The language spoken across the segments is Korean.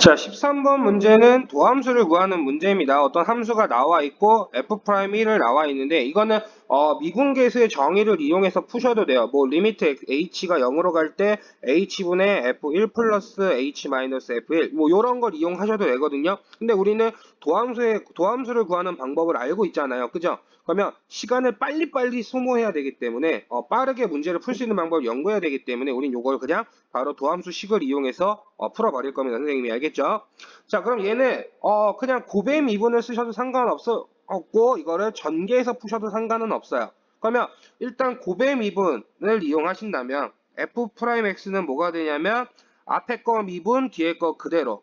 자, 13번 문제는 도함수를 구하는 문제입니다. 어떤 함수가 나와 있고 f'1을 나와 있는데 이거는 어, 미분계수의 정의를 이용해서 푸셔도 돼요. 뭐 리미트 h가 0으로 갈 때 h분의 f1 플러스 h 마이너스 f1 뭐 이런 걸 이용하셔도 되거든요. 근데 우리는 도함수의 도함수를 구하는 방법을 알고 있잖아요. 그죠? 그러면 시간을 빨리빨리 소모해야 되기 때문에 어, 빠르게 문제를 풀 수 있는 방법을 연구해야 되기 때문에 우린 이걸 그냥 바로 도함수 식을 이용해서 어, 풀어버릴 겁니다. 선생님이 알겠죠? 자 그럼 얘는 어, 그냥 고배 미분을 쓰셔도 상관없어 없고 이거를 전개해서 푸셔도 상관은 없어요. 그러면 일단 고배 미분을 이용하신다면 f'x는 뭐가 되냐면 앞에 거 미분 뒤에 거 그대로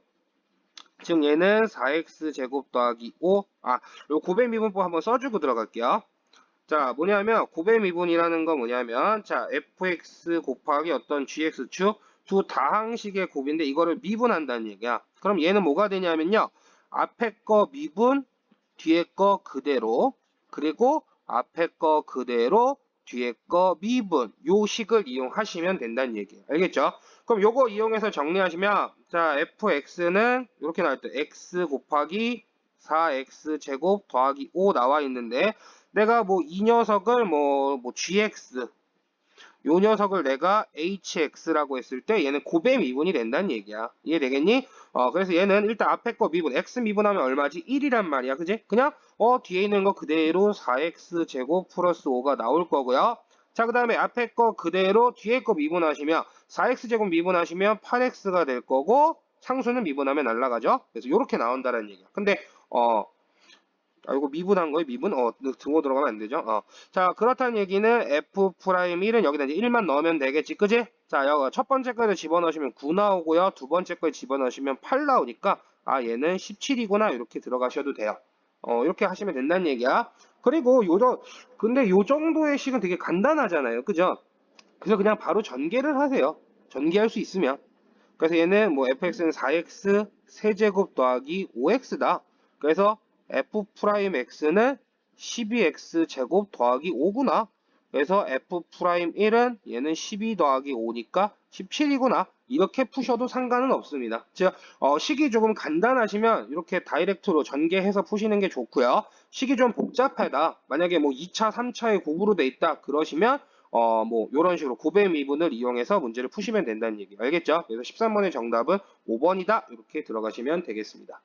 즉 얘는 4x 제곱 더하기 5. 아, 요 고배 미분법 한번 써주고 들어갈게요. 자, 뭐냐면 고배 미분이라는 건 뭐냐면 자, fx 곱하기 어떤 gx축 두 다항식의 곱인데 이거를 미분한다는 얘기야. 그럼 얘는 뭐가 되냐면요. 앞에 거 미분, 뒤에 거 그대로 그리고 앞에 거 그대로 뒤에 거 미분 요 식을 이용하시면 된다는 얘기예요. 알겠죠? 그럼 요거 이용해서 정리하시면 자 fx는 이렇게 나올 때 x 곱하기 4x 제곱 더하기 5 나와 있는데 내가 뭐 이 녀석을 뭐, 뭐 gx 요 녀석을 내가 hx라고 했을 때 얘는 고배 미분이 된다는 얘기야. 이해되겠니? 어, 그래서 얘는 일단 앞에 거 미분, x 미분하면 얼마지? 1이란 말이야. 그지? 그냥 어, 뒤에 있는 거 그대로 4x 제곱 플러스 5가 나올 거고요. 자, 그 다음에 앞에 거 그대로 뒤에 거 미분하시면 4x 제곱 미분하시면 8x가 될 거고 상수는 미분하면 날라가죠. 그래서 이렇게 나온다는 얘기야. 근데 어, 아, 이거 미분한 거예요, 미분? 어, 등호 들어가면 안 되죠? 어. 자, 그렇다는 얘기는 F'1은 여기다 이제 1만 넣으면 되겠지, 그지? 자, 여기 첫 번째 거를 집어넣으시면 9 나오고요. 두 번째 거에 집어넣으시면 8 나오니까, 아, 얘는 17이구나. 이렇게 들어가셔도 돼요. 어, 이렇게 하시면 된다는 얘기야. 그리고 요정, 근데 요 정도의 식은 되게 간단하잖아요. 그죠? 그래서 그냥 바로 전개를 하세요. 전개할 수 있으면. 그래서 얘는 뭐 fx는 4x 세제곱 더하기 5x다. 그래서 f'x는 12x 제곱 더하기 5구나. 그래서 f'1은 얘는 12 더하기 5니까 17이구나. 이렇게 푸셔도 상관은 없습니다. 즉 어, 식이 조금 간단하시면 이렇게 다이렉트로 전개해서 푸시는 게 좋고요. 식이 좀 복잡하다. 만약에 뭐 2차, 3차에 고부로 돼 있다. 그러시면 어, 뭐, 요런 식으로 고배 미분을 이용해서 문제를 푸시면 된다는 얘기. 알겠죠? 그래서 13번의 정답은 5번이다. 이렇게 들어가시면 되겠습니다.